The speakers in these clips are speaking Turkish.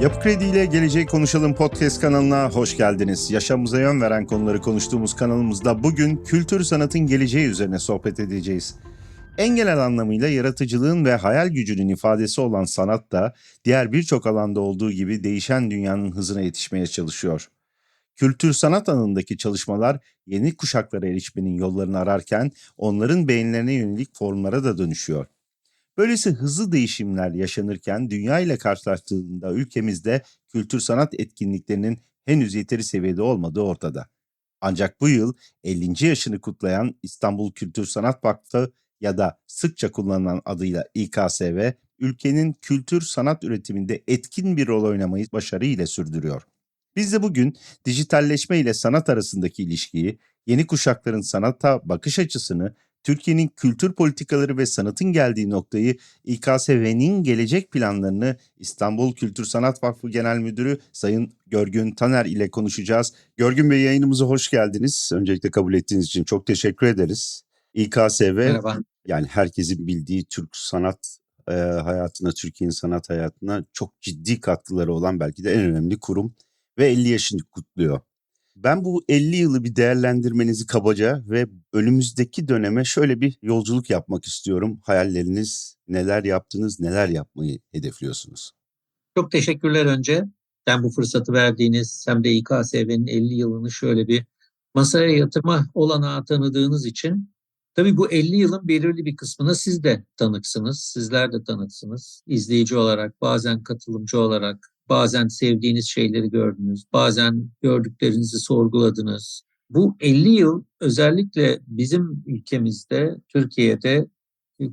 Yapı Kredi ile Geleceği Konuşalım podcast kanalına hoş geldiniz. Yaşamımıza yön veren konuları konuştuğumuz kanalımızda bugün kültür sanatın geleceği üzerine sohbet edeceğiz. En genel anlamıyla yaratıcılığın ve hayal gücünün ifadesi olan sanat da diğer birçok alanda olduğu gibi değişen dünyanın hızına yetişmeye çalışıyor. Kültür sanat alanındaki çalışmalar yeni kuşaklara erişmenin yollarını ararken onların beyinlerine yönelik formlara da dönüşüyor. Böylesi hızlı değişimler yaşanırken dünya ile karşılaştığında ülkemizde kültür sanat etkinliklerinin henüz yeteri seviyede olmadığı ortada. Ancak bu yıl 50. yaşını kutlayan İstanbul Kültür Sanat Vakfı ya da sıkça kullanılan adıyla İKSV, ülkenin kültür sanat üretiminde etkin bir rol oynamayı başarıyla sürdürüyor. Biz de bugün dijitalleşme ile sanat arasındaki ilişkiyi, yeni kuşakların sanata bakış açısını Türkiye'nin kültür politikaları ve sanatın geldiği noktayı İKSV'nin gelecek planlarını İstanbul Kültür Sanat Vakfı Genel Müdürü Sayın Görgün Taner ile konuşacağız. Görgün Bey yayınımıza hoş geldiniz. Öncelikle kabul ettiğiniz için çok teşekkür ederiz. İKSV Merhaba. yani herkesin bildiği Türk sanat e, hayatına, Türkiye'nin sanat hayatına çok ciddi katkıları olan belki de en önemli kurum ve 50 yaşını kutluyor. Ben bu 50 yılı bir değerlendirmenizi kabaca ve önümüzdeki döneme şöyle bir yolculuk yapmak istiyorum. Hayalleriniz, neler yaptınız, neler yapmayı hedefliyorsunuz? Çok teşekkürler önce. Hem bu fırsatı verdiğiniz hem de İKSV'nin 50 yılını şöyle bir masaya yatırma olanağı tanıdığınız için. Tabii bu 50 yılın belirli bir kısmına siz de tanıksınız, sizler de tanıksınız. İzleyici olarak, bazen katılımcı olarak, bazen sevdiğiniz şeyleri gördünüz, bazen gördüklerinizi sorguladınız. Bu 50 yıl özellikle bizim ülkemizde, Türkiye'de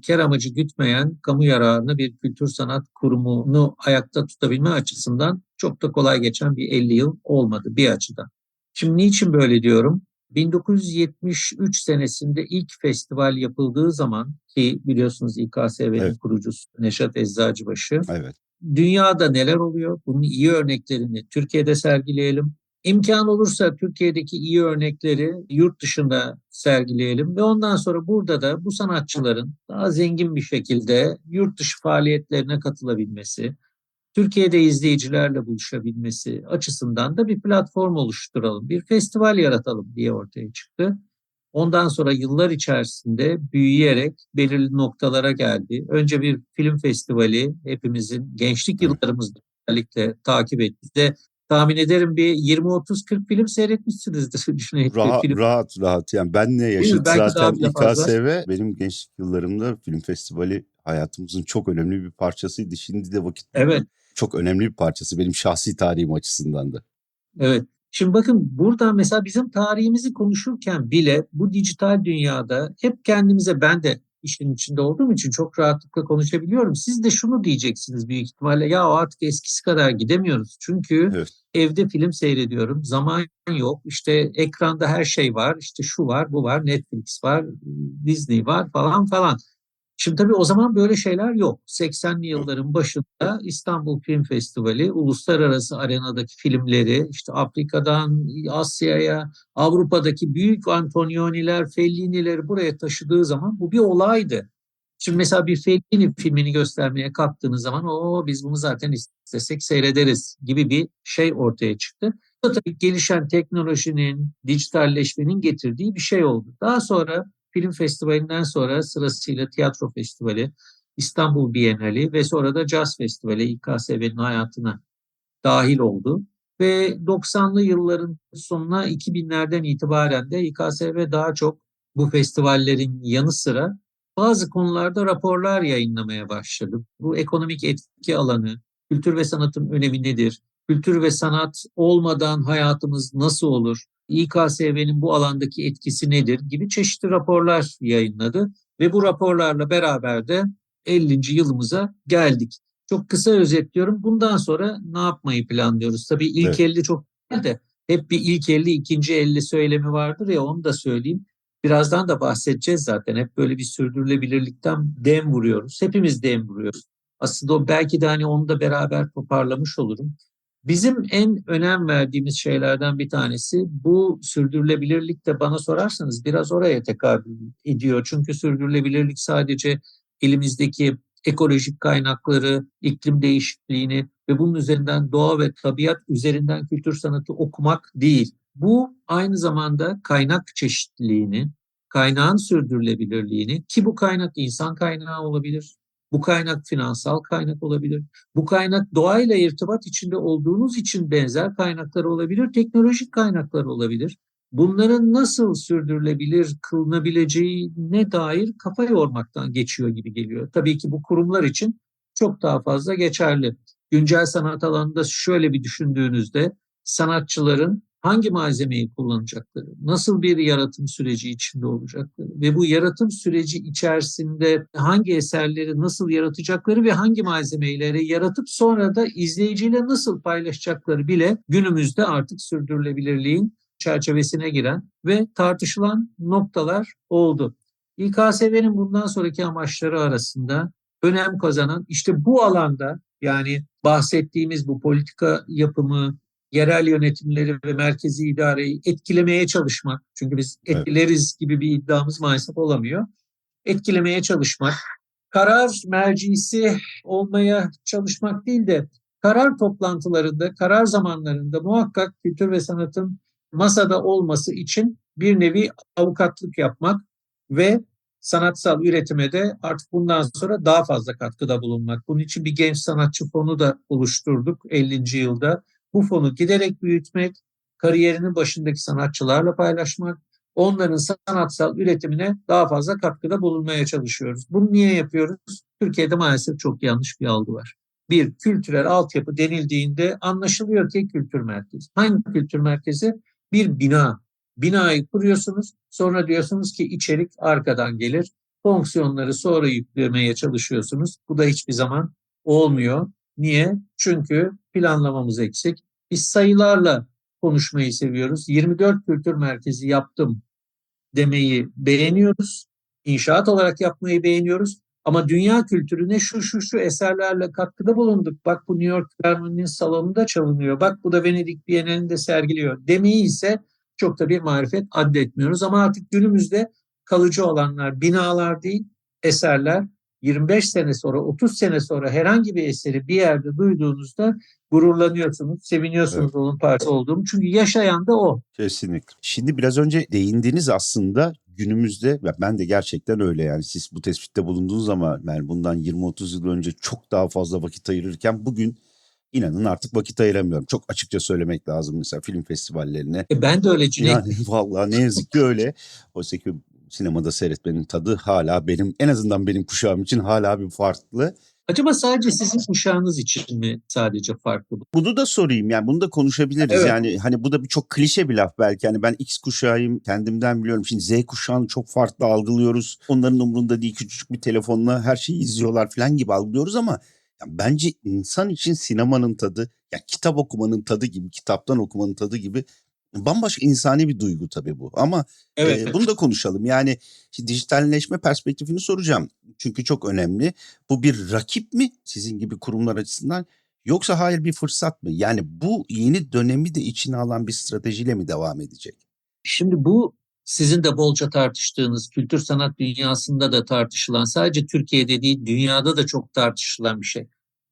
kar amacı gütmeyen kamu yararına bir kültür sanat kurumunu ayakta tutabilme açısından çok da kolay geçen bir 50 yıl olmadı bir açıdan. Şimdi niçin böyle diyorum? 1973 senesinde ilk festival yapıldığı zaman ki biliyorsunuz İKSV'nin Evet. kurucusu Neşat Eczacıbaşı Evet. Dünyada neler oluyor? Bunun iyi örneklerini Türkiye'de sergileyelim. İmkan olursa Türkiye'deki iyi örnekleri yurt dışında sergileyelim ve ondan sonra burada da bu sanatçıların daha zengin bir şekilde yurt dışı faaliyetlerine katılabilmesi, Türkiye'de izleyicilerle buluşabilmesi açısından da bir platform oluşturalım, bir festival yaratalım diye ortaya çıktı. Ondan sonra yıllar içerisinde büyüyerek belirli noktalara geldi. Önce bir film festivali hepimizin gençlik yıllarımızda özellikle takip etti. De tahmin ederim bir 20-30-40 film seyretmişsinizdir. Düşünün Rahat, film. rahat, rahat. Yani benle mi? yaşadı Belki daha zaten. İKSV. Benim gençlik yıllarımda film festivali hayatımızın çok önemli bir parçasıydı. Şimdi de vakit Evet. çok önemli bir parçası benim şahsi tarihim açısından da. Evet. Şimdi bakın burada mesela bizim tarihimizi konuşurken bile bu dijital dünyada hep kendimize ben de işin içinde olduğum için çok rahatlıkla konuşabiliyorum. Siz de şunu diyeceksiniz büyük ihtimalle ya artık eskisi kadar gidemiyoruz. Çünkü Evet. evde film seyrediyorum. Zaman yok. İşte ekranda her şey var. İşte şu var, bu var. Netflix var, Disney var falan falan. Şimdi tabii o zaman böyle şeyler yok. 80'li yılların başında İstanbul Film Festivali uluslararası arenadaki filmleri işte Afrika'dan Asya'ya, Avrupa'daki büyük Antonioni'ler, Fellini'leri buraya taşıdığı zaman bu bir olaydı. Şimdi mesela bir Fellini filmini göstermeye kalktığınız zaman o biz bunu zaten istesek seyrederiz gibi bir şey ortaya çıktı. Bu da tabii gelişen teknolojinin, dijitalleşmenin getirdiği bir şey oldu. Daha sonra film festivalinden sonra sırasıyla tiyatro festivali, İstanbul Bienali ve sonra da Jazz Festivali İKSV'nin hayatına dahil oldu. Ve 90'lı yılların sonuna 2000'lerden itibaren de İKSV daha çok bu festivallerin yanı sıra bazı konularda raporlar yayınlamaya başladı. Bu ekonomik etki alanı, kültür ve sanatın önemi nedir? Kültür ve sanat olmadan hayatımız nasıl olur? İKSV'nin bu alandaki etkisi nedir gibi çeşitli raporlar yayınladı ve bu raporlarla beraber de 50. yılımıza geldik. Çok kısa özetliyorum. Bundan sonra ne yapmayı planlıyoruz? Tabii ilk Evet. 50 çok değil de hep bir ilk 50, ikinci 50 söylemi vardır ya onu da söyleyeyim. Birazdan da bahsedeceğiz zaten. Hep böyle bir sürdürülebilirlikten dem vuruyoruz. Hepimiz dem vuruyoruz. Aslında o belki de hani onu da beraber toparlamış olurum. Bizim en önem verdiğimiz şeylerden bir tanesi bu sürdürülebilirlik de bana sorarsanız biraz oraya tekabül ediyor. Çünkü sürdürülebilirlik sadece elimizdeki ekolojik kaynakları, iklim değişikliğini ve bunun üzerinden doğa ve tabiat üzerinden kültür sanatı okumak değil. Bu aynı zamanda kaynak çeşitliliğini, kaynağın sürdürülebilirliğini ki bu kaynak insan kaynağı olabilir, bu kaynak finansal kaynak olabilir, bu kaynak doğayla irtibat içinde olduğunuz için benzer kaynaklar olabilir, teknolojik kaynaklar olabilir. Bunların nasıl sürdürülebilir kılınabileceğine dair kafa yormaktan geçiyor gibi geliyor. Tabii ki bu kurumlar için çok daha fazla geçerli. Güncel sanat alanında şöyle bir düşündüğünüzde sanatçıların hangi malzemeyi kullanacakları, nasıl bir yaratım süreci içinde olacakları ve bu yaratım süreci içerisinde hangi eserleri nasıl yaratacakları ve hangi malzemeleri yaratıp sonra da izleyiciyle nasıl paylaşacakları bile günümüzde artık sürdürülebilirliğin çerçevesine giren ve tartışılan noktalar oldu. İKSV'nin bundan sonraki amaçları arasında önem kazanan işte bu alanda yani bahsettiğimiz bu politika yapımı, yerel yönetimleri ve merkezi idareyi etkilemeye çalışmak. Çünkü biz Evet. etkileriz gibi bir iddiamız maalesef olamıyor. Etkilemeye çalışmak, karar mercisi olmaya çalışmak değil de karar toplantılarında, karar zamanlarında muhakkak kültür ve sanatın masada olması için bir nevi avukatlık yapmak ve sanatsal üretime de artık bundan sonra daha fazla katkıda bulunmak. Bunun için bir genç sanatçı fonu da oluşturduk 50. yılda. Bu fonu giderek büyütmek, kariyerinin başındaki sanatçılarla paylaşmak, onların sanatsal üretimine daha fazla katkıda bulunmaya çalışıyoruz. Bunu niye yapıyoruz? Türkiye'de maalesef çok yanlış bir algı var. Bir kültürel altyapı denildiğinde anlaşılıyor ki kültür merkezi. Hangi kültür merkezi? Bir bina. Binayı kuruyorsunuz, sonra diyorsunuz ki içerik arkadan gelir. Fonksiyonları sonra yüklemeye çalışıyorsunuz. Bu da hiçbir zaman olmuyor. Niye? Çünkü planlamamız eksik. Biz sayılarla konuşmayı seviyoruz. 24 kültür merkezi yaptım demeyi beğeniyoruz. İnşaat olarak yapmayı beğeniyoruz. Ama dünya kültürüne şu şu şu eserlerle katkıda bulunduk. Bak bu New York Philharmonie'nin salonunda çalınıyor. Bak bu da Venedik Bienalinde sergiliyor. Demeyi ise çok da bir marifet addetmiyoruz. Ama artık günümüzde kalıcı olanlar binalar değil, eserler. 25 sene sonra, 30 sene sonra herhangi bir eseri bir yerde duyduğunuzda gururlanıyorsunuz, seviniyorsunuz Evet. onun parçası olduğum. Çünkü yaşayan da o. Kesinlikle. Şimdi biraz önce değindiniz aslında günümüzde ben de gerçekten öyle yani siz bu tespitte bulunduğunuz ama yani bundan 20-30 yıl önce çok daha fazla vakit ayırırken bugün inanın artık vakit ayıramıyorum. Çok açıkça söylemek lazım mesela film festivallerine. E ben de öyle Cüneyt. Yani vallahi ne yazık ki öyle. Oysa ki sinemada seyretmenin tadı hala benim en azından benim kuşağım için hala bir farklı. Acaba sadece sizin kuşağınız için mi sadece farklı bu? Bunu da sorayım yani bunu da konuşabiliriz Evet. yani hani bu da bir çok klişe bir laf belki hani ben X kuşağıyım kendimden biliyorum şimdi Z kuşağını çok farklı algılıyoruz onların umurunda değil küçücük bir telefonla her şeyi izliyorlar falan gibi algılıyoruz ama ya bence insan için sinemanın tadı ya kitap okumanın tadı gibi kitaptan okumanın tadı gibi bambaşka insani bir duygu tabii bu ama Evet. ee, bunu da konuşalım. Yani dijitalleşme perspektifini soracağım. Çünkü çok önemli. Bu bir rakip mi sizin gibi kurumlar açısından yoksa hayır bir fırsat mı? Yani bu yeni dönemi de içine alan bir stratejiyle mi devam edecek? Şimdi bu sizin de bolca tartıştığınız kültür sanat dünyasında da tartışılan sadece Türkiye'de değil dünyada da çok tartışılan bir şey.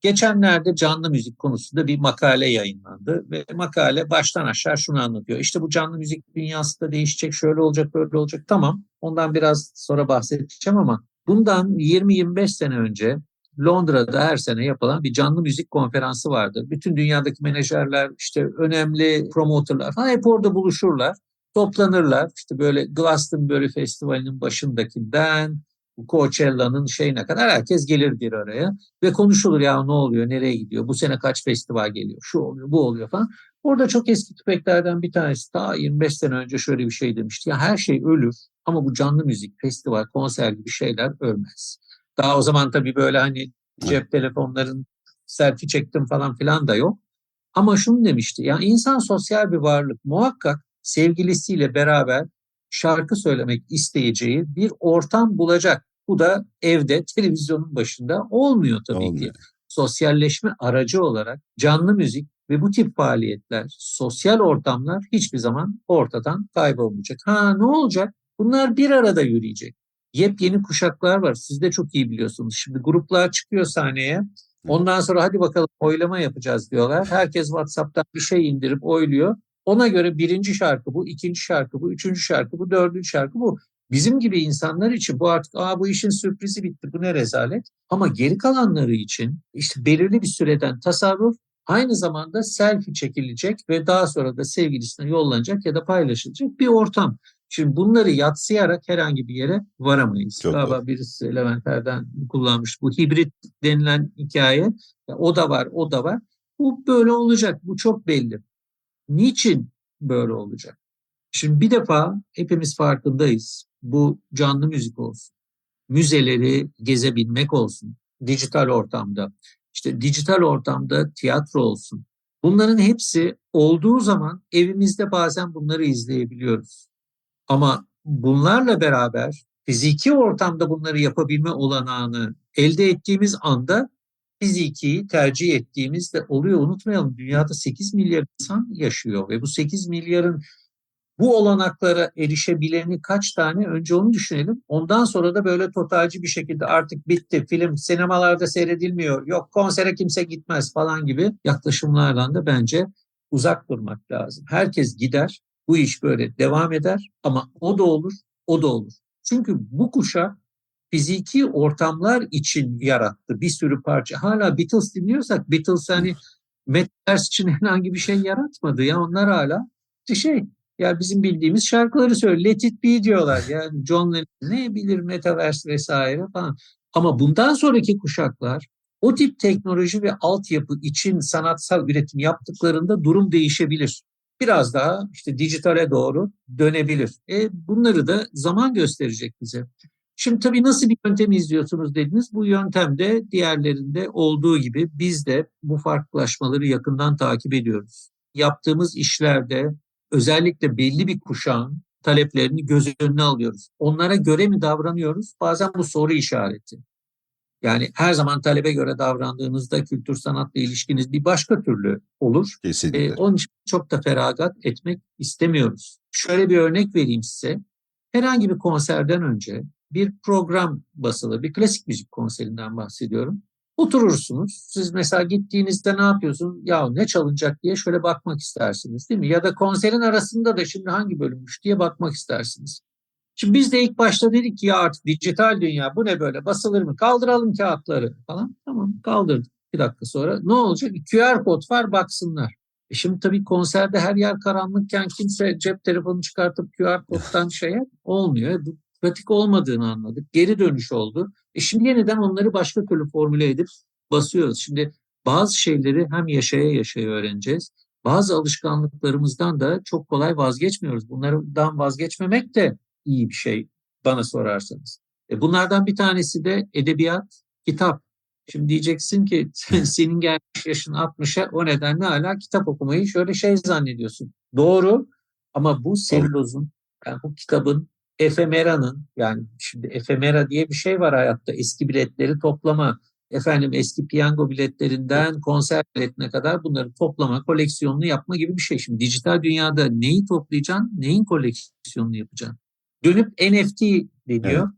Geçenlerde canlı müzik konusunda bir makale yayınlandı ve makale baştan aşağı şunu anlatıyor. İşte bu canlı müzik dünyası da değişecek, şöyle olacak, böyle olacak. Tamam, ondan biraz sonra bahsedeceğim ama bundan 20-25 sene önce Londra'da her sene yapılan bir canlı müzik konferansı vardır. Bütün dünyadaki menajerler, işte önemli promotörler falan hep orada buluşurlar toplanırlar. İşte böyle Glastonbury Festivali'nin başındakinden Coachella'nın şeyine kadar herkes gelir bir araya ve konuşulur ya ne oluyor, nereye gidiyor, bu sene kaç festival geliyor, şu oluyor, bu oluyor falan. Orada çok eski tüpeklerden bir tanesi daha 25 sene önce şöyle bir şey demişti. Ya her şey ölür ama bu canlı müzik, festival, konser gibi şeyler ölmez. Daha o zaman tabii böyle hani cep telefonların selfie çektim falan filan da yok. Ama şunu demişti. Ya insan sosyal bir varlık. Muhakkak sevgilisiyle beraber şarkı söylemek isteyeceği bir ortam bulacak. Bu da evde televizyonun başında olmuyor tabii Olmuyor. ki. Sosyalleşme aracı olarak canlı müzik ve bu tip faaliyetler, sosyal ortamlar hiçbir zaman ortadan kaybolmayacak. Ha ne olacak? Bunlar bir arada yürüyecek. Yepyeni kuşaklar var. Siz de çok iyi biliyorsunuz. Şimdi gruplar çıkıyor sahneye. Ondan sonra hadi bakalım oylama yapacağız diyorlar. Herkes WhatsApp'tan bir şey indirip oyluyor. Ona göre birinci şarkı bu, ikinci şarkı bu, üçüncü şarkı bu, dördüncü şarkı bu. Bizim gibi insanlar için bu artık Aa, bu işin sürprizi bitti bu ne rezalet. Ama geri kalanları için işte belirli bir süreden tasarruf aynı zamanda selfie çekilecek ve daha sonra da sevgilisine yollanacak ya da paylaşılacak bir ortam. Şimdi bunları yatsıyarak herhangi bir yere varamayız. Çok Galiba doğru. birisi Leventler'den kullanmış bu hibrit denilen hikaye. O da var, o da var. Bu böyle olacak. Bu çok belli. Niçin böyle olacak? Şimdi bir defa hepimiz farkındayız. Bu canlı müzik olsun. Müzeleri gezebilmek olsun. Dijital ortamda. işte dijital ortamda tiyatro olsun. Bunların hepsi olduğu zaman evimizde bazen bunları izleyebiliyoruz. Ama bunlarla beraber fiziki ortamda bunları yapabilme olanağını elde ettiğimiz anda fiziki tercih ettiğimiz de oluyor. Unutmayalım dünyada 8 milyar insan yaşıyor ve bu 8 milyarın bu olanaklara erişebileni kaç tane önce onu düşünelim. Ondan sonra da böyle totalci bir şekilde artık bitti film sinemalarda seyredilmiyor yok konsere kimse gitmez falan gibi yaklaşımlardan da bence uzak durmak lazım. Herkes gider bu iş böyle devam eder ama o da olur o da olur. Çünkü bu kuşak fiziki ortamlar için yarattı bir sürü parça. Hala Beatles dinliyorsak Beatles hani Metaverse için herhangi bir şey yaratmadı ya onlar hala şey ya bizim bildiğimiz şarkıları söylüyor. Let it be diyorlar. Yani John Lennon ne bilir Metaverse vesaire falan. Ama bundan sonraki kuşaklar o tip teknoloji ve altyapı için sanatsal üretim yaptıklarında durum değişebilir. Biraz daha işte dijitale doğru dönebilir. E bunları da zaman gösterecek bize. Şimdi tabii nasıl bir yöntem izliyorsunuz dediniz. Bu yöntemde diğerlerinde olduğu gibi biz de bu farklılaşmaları yakından takip ediyoruz. Yaptığımız işlerde özellikle belli bir kuşağın taleplerini göz önüne alıyoruz. Onlara göre mi davranıyoruz? Bazen bu soru işareti. Yani her zaman talebe göre davrandığınızda kültür sanatla ilişkiniz bir başka türlü olur. Kesinlikle. E, onun için çok da feragat etmek istemiyoruz. Şöyle bir örnek vereyim size. Herhangi bir konserden önce bir program basılı, bir klasik müzik konserinden bahsediyorum. Oturursunuz. Siz mesela gittiğinizde ne yapıyorsunuz? Ya ne çalınacak diye şöyle bakmak istersiniz değil mi? Ya da konserin arasında da şimdi hangi bölümmüş diye bakmak istersiniz. Şimdi biz de ilk başta dedik ki ya artık dijital dünya bu ne böyle basılır mı? Kaldıralım kağıtları falan. Tamam kaldırdık. Bir dakika sonra ne olacak? QR kod var baksınlar. E şimdi tabii konserde her yer karanlıkken kimse cep telefonu çıkartıp QR kodtan şeye olmuyor. Bu pratik olmadığını anladık. Geri dönüş oldu. E şimdi yeniden onları başka türlü formüle edip basıyoruz. Şimdi bazı şeyleri hem yaşaya yaşaya öğreneceğiz. Bazı alışkanlıklarımızdan da çok kolay vazgeçmiyoruz. Bunlardan vazgeçmemek de iyi bir şey bana sorarsanız. E bunlardan bir tanesi de edebiyat, kitap. Şimdi diyeceksin ki senin gelmiş yaşın 60'a o nedenle hala kitap okumayı şöyle şey zannediyorsun. Doğru ama bu selülozun, yani bu kitabın efemeranın yani şimdi efemera diye bir şey var hayatta eski biletleri toplama efendim eski piyango biletlerinden konser biletine kadar bunları toplama koleksiyonunu yapma gibi bir şey. Şimdi dijital dünyada neyi toplayacaksın neyin koleksiyonunu yapacaksın? Dönüp NFT deniyor. Evet.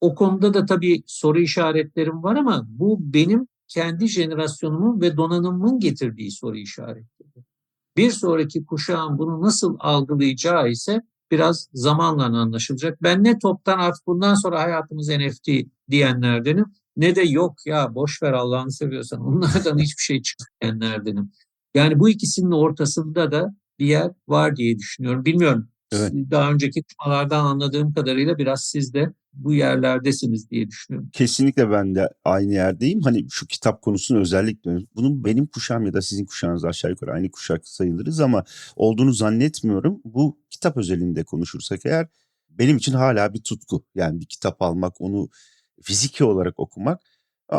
O konuda da tabii soru işaretlerim var ama bu benim kendi jenerasyonumun ve donanımımın getirdiği soru işaretleri. Bir sonraki kuşağın bunu nasıl algılayacağı ise biraz zamanla anlaşılacak. Ben ne toptan artık bundan sonra hayatımız NFT diyenlerdenim ne de yok ya boş ver Allah'ını seviyorsan onlardan hiçbir şey çıkmayanlardenim. Yani bu ikisinin ortasında da bir yer var diye düşünüyorum. Bilmiyorum. Evet. Daha önceki konuşmalardan anladığım kadarıyla biraz siz de bu yerlerdesiniz diye düşünüyorum. Kesinlikle ben de aynı yerdeyim. Hani şu kitap konusunu özellikle bunun benim kuşağım ya da sizin kuşağınız aşağı yukarı aynı kuşak sayılırız ama olduğunu zannetmiyorum. Bu kitap özelinde konuşursak eğer benim için hala bir tutku. Yani bir kitap almak, onu fiziki olarak okumak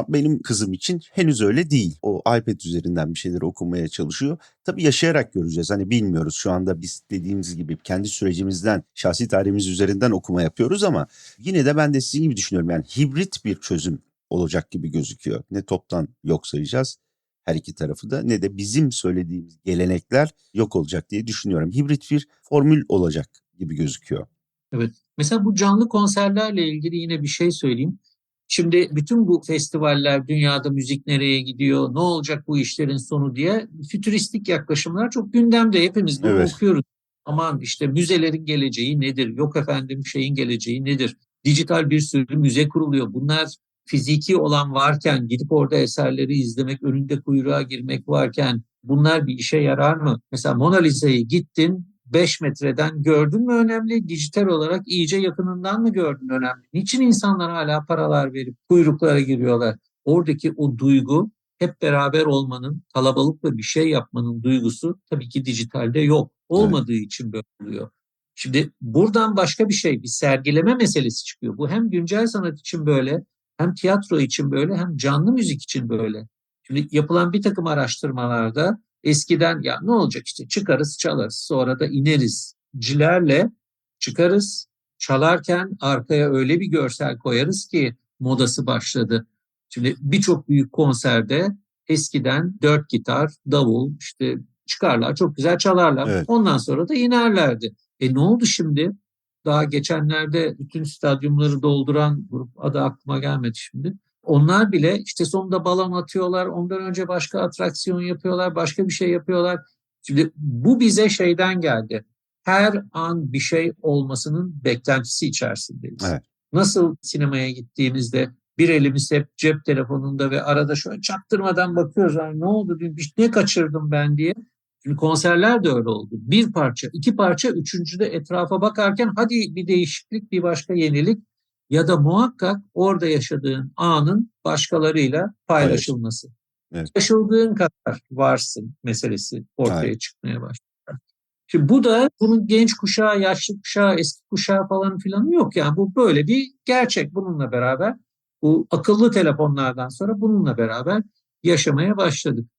benim kızım için henüz öyle değil. O iPad üzerinden bir şeyleri okumaya çalışıyor. Tabii yaşayarak göreceğiz. Hani bilmiyoruz şu anda biz dediğimiz gibi kendi sürecimizden, şahsi tarihimiz üzerinden okuma yapıyoruz ama yine de ben de sizin gibi düşünüyorum. Yani hibrit bir çözüm olacak gibi gözüküyor. Ne toptan yok sayacağız her iki tarafı da ne de bizim söylediğimiz gelenekler yok olacak diye düşünüyorum. Hibrit bir formül olacak gibi gözüküyor. Evet. Mesela bu canlı konserlerle ilgili yine bir şey söyleyeyim. Şimdi bütün bu festivaller, dünyada müzik nereye gidiyor, ne olacak bu işlerin sonu diye fütüristik yaklaşımlar çok gündemde. Hepimiz bunu Evet. okuyoruz. Aman işte müzelerin geleceği nedir? Yok efendim şeyin geleceği nedir? Dijital bir sürü müze kuruluyor. Bunlar fiziki olan varken gidip orada eserleri izlemek, önünde kuyruğa girmek varken bunlar bir işe yarar mı? Mesela Mona Lisa'yı gittin 5 metreden gördün mü önemli? Dijital olarak iyice yakınından mı gördün önemli? Niçin insanlar hala paralar verip kuyruklara giriyorlar? Oradaki o duygu hep beraber olmanın, kalabalıkla bir şey yapmanın duygusu tabii ki dijitalde yok. Olmadığı için böyle oluyor. Şimdi buradan başka bir şey, bir sergileme meselesi çıkıyor. Bu hem güncel sanat için böyle, hem tiyatro için böyle, hem canlı müzik için böyle. Şimdi yapılan bir takım araştırmalarda eskiden ya ne olacak işte çıkarız çalarız sonra da ineriz. Cilerle çıkarız çalarken arkaya öyle bir görsel koyarız ki modası başladı. Şimdi birçok büyük konserde eskiden dört gitar, davul işte çıkarlar çok güzel çalarlar. Evet. Ondan sonra da inerlerdi. E ne oldu şimdi? Daha geçenlerde bütün stadyumları dolduran grup adı aklıma gelmedi şimdi. Onlar bile işte sonunda balon atıyorlar. Ondan önce başka atraksiyon yapıyorlar. Başka bir şey yapıyorlar. Şimdi bu bize şeyden geldi. Her an bir şey olmasının beklentisi içerisindeyiz. Evet. Nasıl sinemaya gittiğimizde bir elimiz hep cep telefonunda ve arada şöyle çaktırmadan bakıyoruz. "Ay ne oldu? Şey ne kaçırdım ben diye. Şimdi konserler de öyle oldu. Bir parça, iki parça, üçüncüde etrafa bakarken hadi bir değişiklik, bir başka yenilik ya da muhakkak orada yaşadığın anın başkalarıyla paylaşılması. Evet. Yaşadığın kadar varsın meselesi ortaya Evet. çıkmaya başlar. Şimdi bu da bunun genç kuşağı, yaşlı kuşağı, eski kuşağı falan filan yok. Yani bu böyle bir gerçek. Bununla beraber bu akıllı telefonlardan sonra bununla beraber yaşamaya başladık.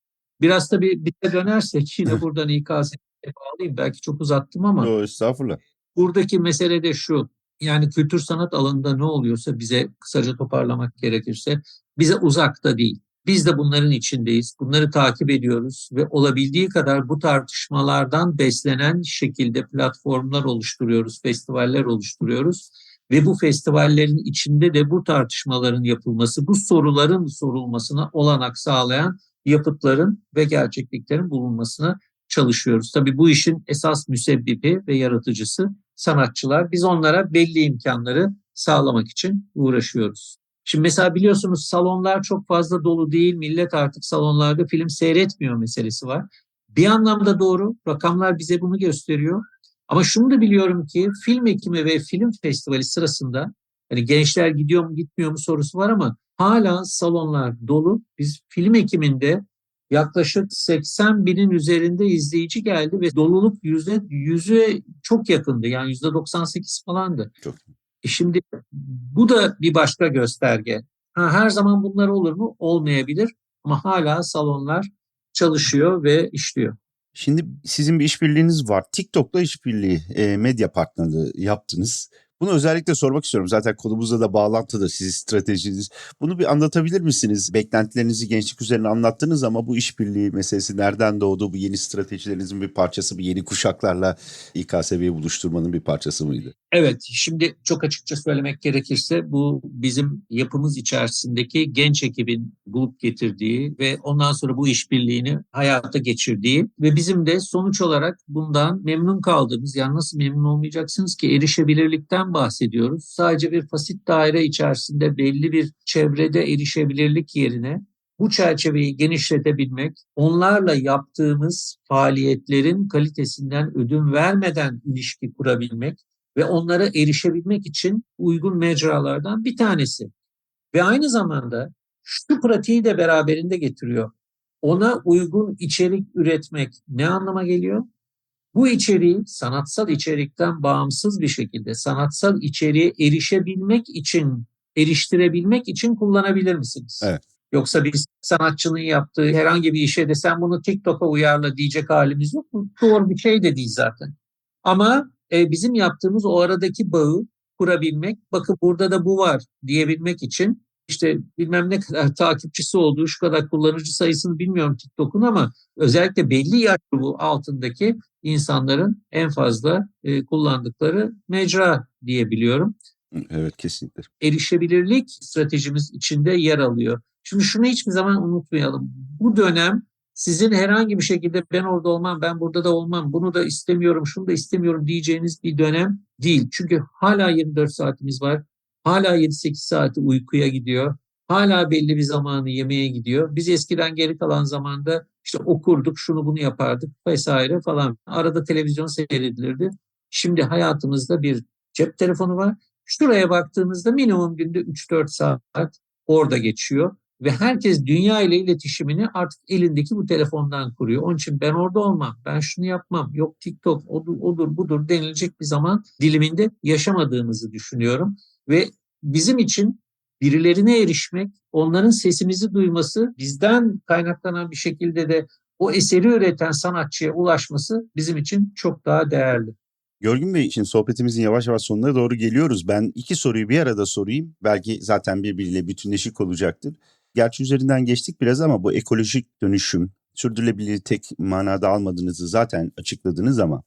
Biraz tabii bir de dönersek yine buradan İKS'ye bağlayayım. Belki çok uzattım ama Yo, estağfurullah. buradaki mesele de şu. Yani kültür sanat alanında ne oluyorsa bize kısaca toparlamak gerekirse bize uzakta değil. Biz de bunların içindeyiz. Bunları takip ediyoruz ve olabildiği kadar bu tartışmalardan beslenen şekilde platformlar oluşturuyoruz, festivaller oluşturuyoruz. Ve bu festivallerin içinde de bu tartışmaların yapılması, bu soruların sorulmasına olanak sağlayan yapıtların ve gerçekliklerin bulunmasına çalışıyoruz. Tabii bu işin esas müsebbibi ve yaratıcısı sanatçılar. Biz onlara belli imkanları sağlamak için uğraşıyoruz. Şimdi mesela biliyorsunuz salonlar çok fazla dolu değil. Millet artık salonlarda film seyretmiyor meselesi var. Bir anlamda doğru. Rakamlar bize bunu gösteriyor. Ama şunu da biliyorum ki film ekimi ve film festivali sırasında hani gençler gidiyor mu gitmiyor mu sorusu var ama hala salonlar dolu. Biz film ekiminde yaklaşık 80 binin üzerinde izleyici geldi ve doluluk yüzde yüze çok yakındı. Yani yüzde 98 falandı. Çok. E şimdi bu da bir başka gösterge. Ha, her zaman bunlar olur mu? Olmayabilir. Ama hala salonlar çalışıyor ve işliyor. Şimdi sizin bir işbirliğiniz var. TikTok'la işbirliği, e, medya partnerliği yaptınız. Bunu özellikle sormak istiyorum. Zaten konumuzla da bağlantılı sizin stratejiniz. Bunu bir anlatabilir misiniz? Beklentilerinizi gençlik üzerine anlattınız ama bu işbirliği meselesi nereden doğdu? Bu yeni stratejilerinizin bir parçası mı? Yeni kuşaklarla İKSV'yi buluşturmanın bir parçası mıydı? Evet, şimdi çok açıkça söylemek gerekirse bu bizim yapımız içerisindeki genç ekibin bulup getirdiği ve ondan sonra bu işbirliğini hayata geçirdiği ve bizim de sonuç olarak bundan memnun kaldığımız, yani nasıl memnun olmayacaksınız ki erişebilirlikten bahsediyoruz. Sadece bir fasit daire içerisinde belli bir çevrede erişebilirlik yerine bu çerçeveyi genişletebilmek, onlarla yaptığımız faaliyetlerin kalitesinden ödün vermeden ilişki kurabilmek ve onlara erişebilmek için uygun mecralardan bir tanesi. Ve aynı zamanda şu pratiği de beraberinde getiriyor. Ona uygun içerik üretmek ne anlama geliyor? Bu içeriği sanatsal içerikten bağımsız bir şekilde sanatsal içeriğe erişebilmek için, eriştirebilmek için kullanabilir misiniz? Evet. Yoksa bir sanatçının yaptığı herhangi bir işe de sen bunu TikTok'a uyarla diyecek halimiz yok mu? Doğru bir şey de değil zaten. Ama e, bizim yaptığımız o aradaki bağı kurabilmek, bakın burada da bu var diyebilmek için işte bilmem ne kadar takipçisi olduğu, şu kadar kullanıcı sayısını bilmiyorum TikTok'un ama özellikle belli yaş grubu altındaki insanların en fazla e, kullandıkları mecra diyebiliyorum. Evet kesinlikle. erişebilirlik stratejimiz içinde yer alıyor. Şimdi şunu hiçbir zaman unutmayalım. Bu dönem sizin herhangi bir şekilde ben orada olmam, ben burada da olmam, bunu da istemiyorum, şunu da istemiyorum diyeceğiniz bir dönem değil. Çünkü hala 24 saatimiz var. Hala 7-8 saati uykuya gidiyor. Hala belli bir zamanı yemeğe gidiyor. Biz eskiden geri kalan zamanda işte okurduk, şunu bunu yapardık vesaire falan. Arada televizyon seyredilirdi. Şimdi hayatımızda bir cep telefonu var. Şuraya baktığınızda minimum günde 3-4 saat orada geçiyor. Ve herkes dünya ile iletişimini artık elindeki bu telefondan kuruyor. Onun için ben orada olmam, ben şunu yapmam, yok TikTok odur, odur budur denilecek bir zaman diliminde yaşamadığımızı düşünüyorum. Ve bizim için birilerine erişmek, onların sesimizi duyması, bizden kaynaklanan bir şekilde de o eseri üreten sanatçıya ulaşması bizim için çok daha değerli. Görgün Bey için sohbetimizin yavaş yavaş sonuna doğru geliyoruz. Ben iki soruyu bir arada sorayım. Belki zaten birbiriyle bütünleşik olacaktır. Gerçi üzerinden geçtik biraz ama bu ekolojik dönüşüm, sürdürülebilir tek manada almadığınızı zaten açıkladınız ama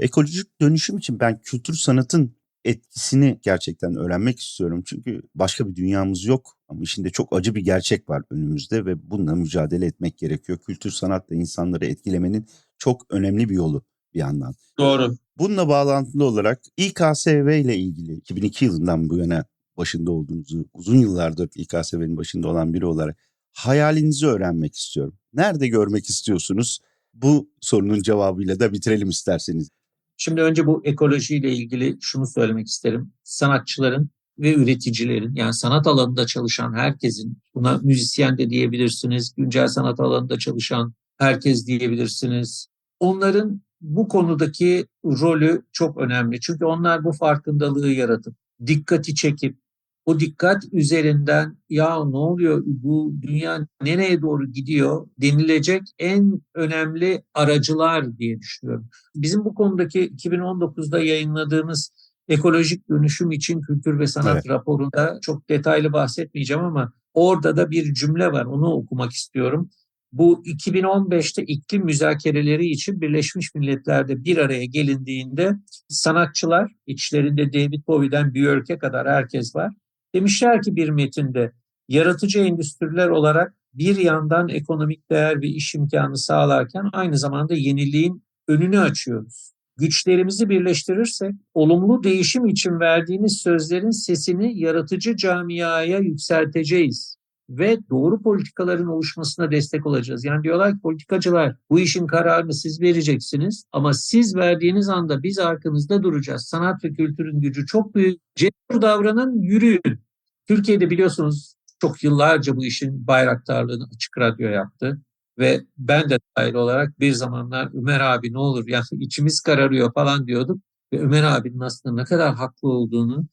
ekolojik dönüşüm için ben kültür sanatın etkisini gerçekten öğrenmek istiyorum. Çünkü başka bir dünyamız yok ama içinde çok acı bir gerçek var önümüzde ve bununla mücadele etmek gerekiyor. Kültür sanatla insanları etkilemenin çok önemli bir yolu bir yandan. Doğru. Bununla bağlantılı olarak İKSV ile ilgili 2002 yılından bu yana başında olduğunuzu, uzun yıllardır İKSV'nin başında olan biri olarak hayalinizi öğrenmek istiyorum. Nerede görmek istiyorsunuz? Bu sorunun cevabıyla da bitirelim isterseniz. Şimdi önce bu ekolojiyle ilgili şunu söylemek isterim. Sanatçıların ve üreticilerin yani sanat alanında çalışan herkesin buna müzisyen de diyebilirsiniz, güncel sanat alanında çalışan herkes diyebilirsiniz. Onların bu konudaki rolü çok önemli. Çünkü onlar bu farkındalığı yaratıp dikkati çekip o dikkat üzerinden ya ne oluyor bu dünya nereye doğru gidiyor denilecek en önemli aracılar diye düşünüyorum. Bizim bu konudaki 2019'da yayınladığımız ekolojik dönüşüm için kültür ve sanat Evet. raporunda çok detaylı bahsetmeyeceğim ama orada da bir cümle var onu okumak istiyorum. Bu 2015'te iklim müzakereleri için Birleşmiş Milletler'de bir araya gelindiğinde sanatçılar, içlerinde David Bowie'den Björk'e kadar herkes var. Demişler ki bir metinde yaratıcı endüstriler olarak bir yandan ekonomik değer ve iş imkanı sağlarken aynı zamanda yeniliğin önünü açıyoruz. Güçlerimizi birleştirirsek olumlu değişim için verdiğimiz sözlerin sesini yaratıcı camiaya yükselteceğiz ve doğru politikaların oluşmasına destek olacağız. Yani diyorlar ki politikacılar bu işin kararını siz vereceksiniz ama siz verdiğiniz anda biz arkanızda duracağız. Sanat ve kültürün gücü çok büyük. Cesur davranın, yürüyün. Türkiye'de biliyorsunuz çok yıllarca bu işin bayraktarlığını açık radyo yaptı. Ve ben de dahil olarak bir zamanlar Ömer abi ne olur yani içimiz kararıyor falan diyorduk. Ve Ömer abinin aslında ne kadar haklı olduğunu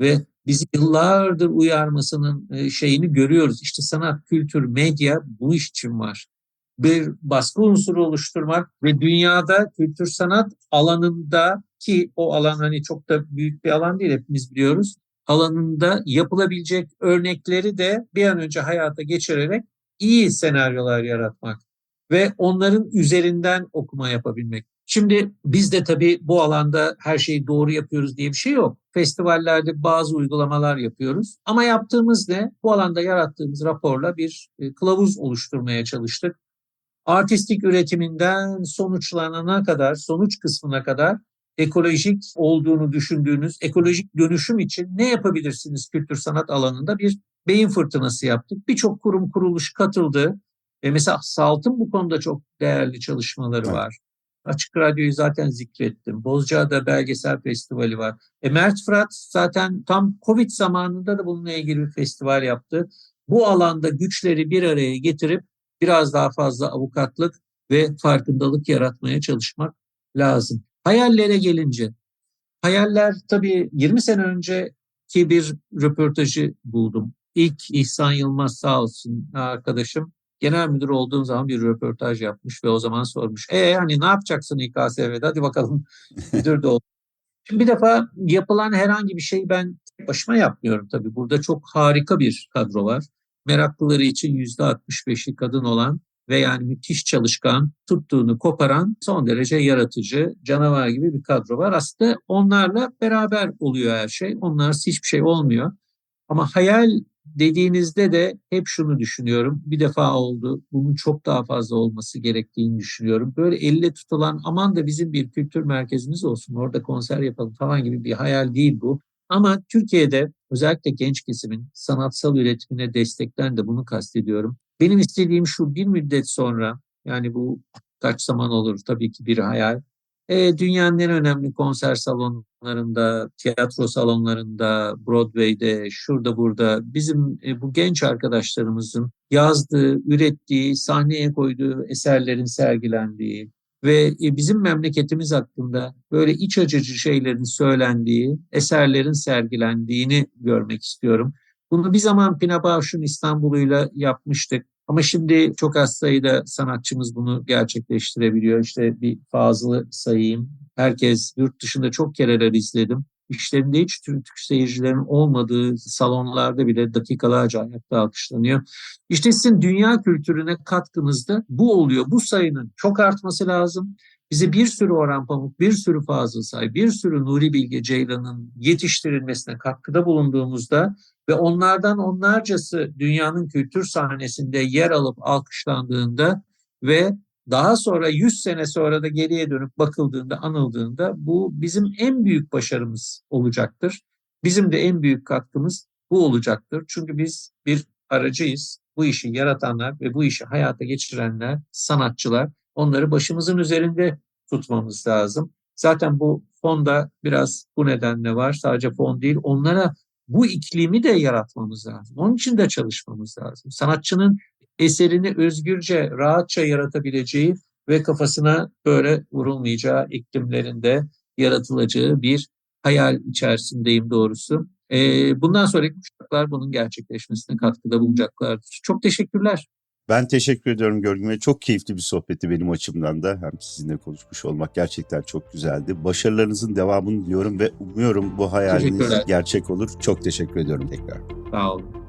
ve bizi yıllardır uyarmasının e, şeyini görüyoruz. İşte sanat, kültür, medya bu iş için var. Bir baskı unsuru oluşturmak ve dünyada kültür sanat alanında ki o alan hani çok da büyük bir alan değil hepimiz biliyoruz. Alanında yapılabilecek örnekleri de bir an önce hayata geçirerek iyi senaryolar yaratmak ve onların üzerinden okuma yapabilmek. Şimdi biz de tabii bu alanda her şeyi doğru yapıyoruz diye bir şey yok. Festivallerde bazı uygulamalar yapıyoruz. Ama yaptığımız ne? Bu alanda yarattığımız raporla bir e, kılavuz oluşturmaya çalıştık. Artistik üretiminden sonuçlanana kadar, sonuç kısmına kadar ekolojik olduğunu düşündüğünüz ekolojik dönüşüm için ne yapabilirsiniz kültür sanat alanında bir beyin fırtınası yaptık. Birçok kurum kuruluş katıldı. E mesela Salt'ın bu konuda çok değerli çalışmaları Evet. var. Açık Radyo'yu zaten zikrettim. Bozcaada Belgesel Festivali var. E Mert Fırat zaten tam Covid zamanında da bununla ilgili bir festival yaptı. Bu alanda güçleri bir araya getirip biraz daha fazla avukatlık ve farkındalık yaratmaya çalışmak lazım. Hayallere gelince, hayaller tabii 20 sene önceki bir röportajı buldum. İlk İhsan Yılmaz sağ olsun arkadaşım genel müdür olduğum zaman bir röportaj yapmış ve o zaman sormuş. E hani ne yapacaksın İKSV'de? Hadi bakalım müdür de ol. Şimdi bir defa yapılan herhangi bir şey ben başıma yapmıyorum tabii. Burada çok harika bir kadro var. Meraklıları için %65'i kadın olan ve yani müthiş çalışkan, tuttuğunu koparan, son derece yaratıcı, canavar gibi bir kadro var. Aslında onlarla beraber oluyor her şey. Onlarsız hiçbir şey olmuyor. Ama hayal dediğinizde de hep şunu düşünüyorum. Bir defa oldu. Bunun çok daha fazla olması gerektiğini düşünüyorum. Böyle elle tutulan aman da bizim bir kültür merkezimiz olsun. Orada konser yapalım falan gibi bir hayal değil bu. Ama Türkiye'de özellikle genç kesimin sanatsal üretimine destekten de bunu kastediyorum. Benim istediğim şu bir müddet sonra yani bu kaç zaman olur tabii ki bir hayal. E, dünyanın en önemli konser salonlarında, tiyatro salonlarında, Broadway'de, şurada burada bizim e, bu genç arkadaşlarımızın yazdığı, ürettiği, sahneye koyduğu eserlerin sergilendiği ve e, bizim memleketimiz hakkında böyle iç açıcı şeylerin söylendiği, eserlerin sergilendiğini görmek istiyorum. Bunu bir zaman Pina Bausch'un İstanbul'uyla yapmıştık. Ama şimdi çok az sayıda sanatçımız bunu gerçekleştirebiliyor. İşte bir Fazıl'ı sayayım. Herkes yurt dışında çok kereler izledim. İşlerinde hiç Türk seyircilerin olmadığı salonlarda bile dakikalarca ayakta alkışlanıyor. İşte sizin dünya kültürüne katkınız da bu oluyor. Bu sayının çok artması lazım. Bize bir sürü Orhan Pamuk, bir sürü Fazıl Say, bir sürü Nuri Bilge Ceylan'ın yetiştirilmesine katkıda bulunduğumuzda ve onlardan onlarcası dünyanın kültür sahnesinde yer alıp alkışlandığında ve daha sonra 100 sene sonra da geriye dönüp bakıldığında, anıldığında bu bizim en büyük başarımız olacaktır. Bizim de en büyük katkımız bu olacaktır. Çünkü biz bir aracıyız. Bu işi yaratanlar ve bu işi hayata geçirenler, sanatçılar, onları başımızın üzerinde tutmamız lazım. Zaten bu fonda biraz bu nedenle var. Sadece fon değil, onlara bu iklimi de yaratmamız lazım. Onun için de çalışmamız lazım. Sanatçının eserini özgürce, rahatça yaratabileceği ve kafasına böyle vurulmayacağı iklimlerinde yaratılacağı bir hayal içerisindeyim doğrusu. Ee, bundan sonraki kuşaklar bunun gerçekleşmesine katkıda bulunacaklardır. Çok teşekkürler. Ben teşekkür ediyorum Görgün Bey. Çok keyifli bir sohbetti benim açımdan da. Hem sizinle konuşmuş olmak gerçekten çok güzeldi. Başarılarınızın devamını diliyorum ve umuyorum bu hayaliniz gerçek olur. Çok teşekkür ediyorum tekrar. Sağ olun.